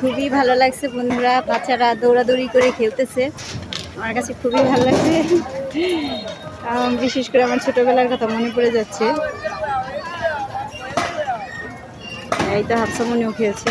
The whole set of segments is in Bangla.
খুবই ভালো লাগছে বন্ধুরা, বাচ্চারা দৌড়াদৌড়ি করে খেলতেছে। আমার কাছে খুবই ভালো লাগছে। বিশেষ করে আমার ছোটবেলার কথা মনে পড়ে যাচ্ছে। এই তো হাফসামনিও খেয়েছে।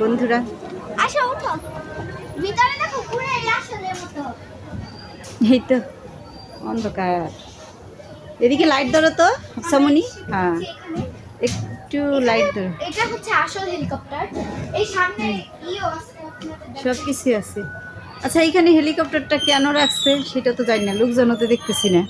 বন্ধুরা। আসো উঠো। ভিতরে দেখো পুরো আসলে মতো। এই তো অন্ধকার। এদিকে লাইট ধরো তো হাফসামনি হ্যাঁ। একটু লাইট ধরো। এটা হচ্ছে আসল হেলিকপ্টার এই সামনে ইও আছে সব কিছু আছে। আচ্ছা এখানে হেলিকপ্টারটা কেন রাখছে সেটা তো জানি না লোকজন তো দেখতেছি না।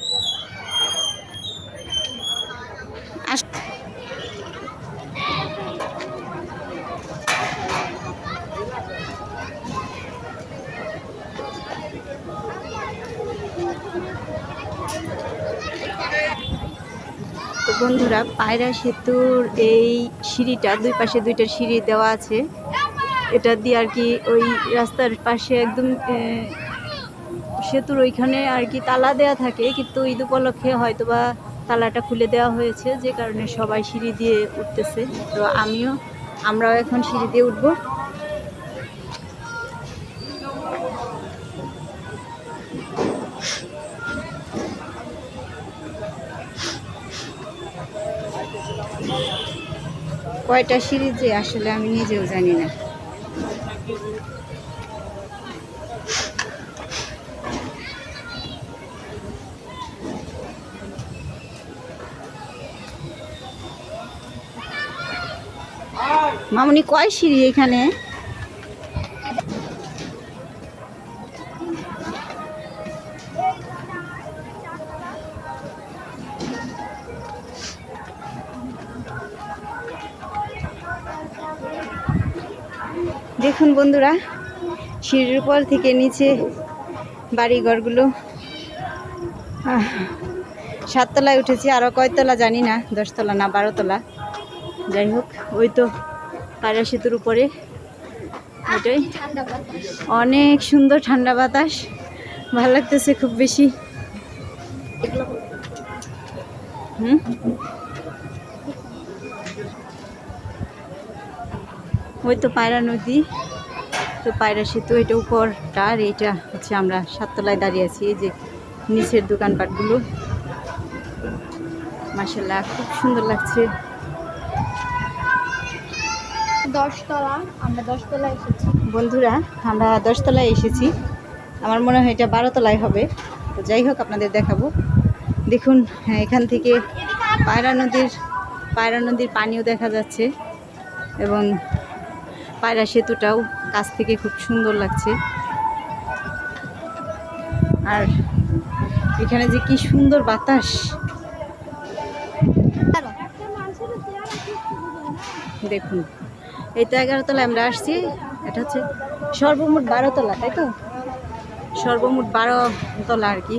বন্ধুরা, পায়রা সেতুর এই সিঁড়িটা, দুই পাশে দুইটা সিঁড়ি দেওয়া আছে। এটা দিয়ে আর কি ওই রাস্তার পাশে একদম সেতুর ওইখানে আর কি তালা দেওয়া থাকে, কিন্তু ঈদ উপলক্ষে হয়তো বা তালাটা খুলে দেওয়া হয়েছে, যে কারণে সবাই সিঁড়ি দিয়ে উঠতেছে। তো আমিও, আমরাও এখন সিঁড়ি দিয়ে উঠবো। কয়টা যে আসলে আমি নিজেও জানি না। মামনি কয় সিঁড়ি এখানে? দেখুন বন্ধুরা, সিঁড়ির উপর থেকে নিচে বাড়ি ঘরগুলো সাততলায় উঠেছি আরও কয়তলা জানি না, দশতলা না বারোতলা। যাই হোক, ওই তো পায়রা সেতুর উপরে। ওইটাই। অনেক সুন্দর ঠান্ডা বাতাস, ভালো লাগতেছে খুব বেশি। হুম? ওই তো পায়রা নদী। তো পায়রা সেতু এটা উপরটা আর এইটা হচ্ছে আমরা সাততলায় দাঁড়িয়ে আছি এই যে নিচের দোকানপাটগুলো। মাসাল্লাহ খুব সুন্দর লাগছে। দশতলা আমরা দশতলা এসেছি। বন্ধুরা আমরা দশতলায় এসেছি। আমার মনে হয় এটা বারোতলায় হবে। তো যাই হোক আপনাদের দেখাবো। দেখুন হ্যাঁ, এখান থেকে পায়রা নদীর পায়রা নদীর পানিও দেখা যাচ্ছে। এবং পায়রা সেতুটাও কাছ থেকে খুব সুন্দর লাগছে। আর এখানে যে কি সুন্দর বাতাস। দেখুন, এই তো এগারো তলায় আমরা আসছি। এটা হচ্ছে সর্বমোট বারো তলা তাই তো? সর্বমোট বারো তলা আর কি।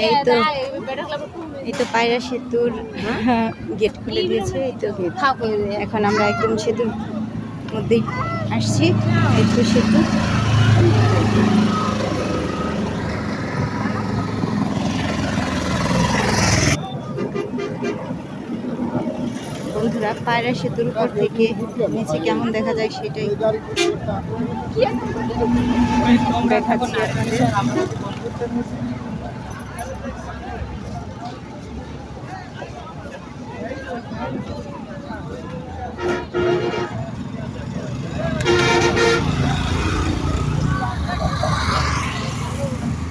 এই তো এই তো পায়রা সেতুর গেট খুলে দিয়েছে এই তো এখন আমরা একদম সেতুর মধ্যেই আসছি এই তো সেতু। বন্ধুরা পায়রা সেতুর উপর থেকে নিচে কেমন দেখা যায় সেটাই দেখাচ্ছি আপনাদের। temiz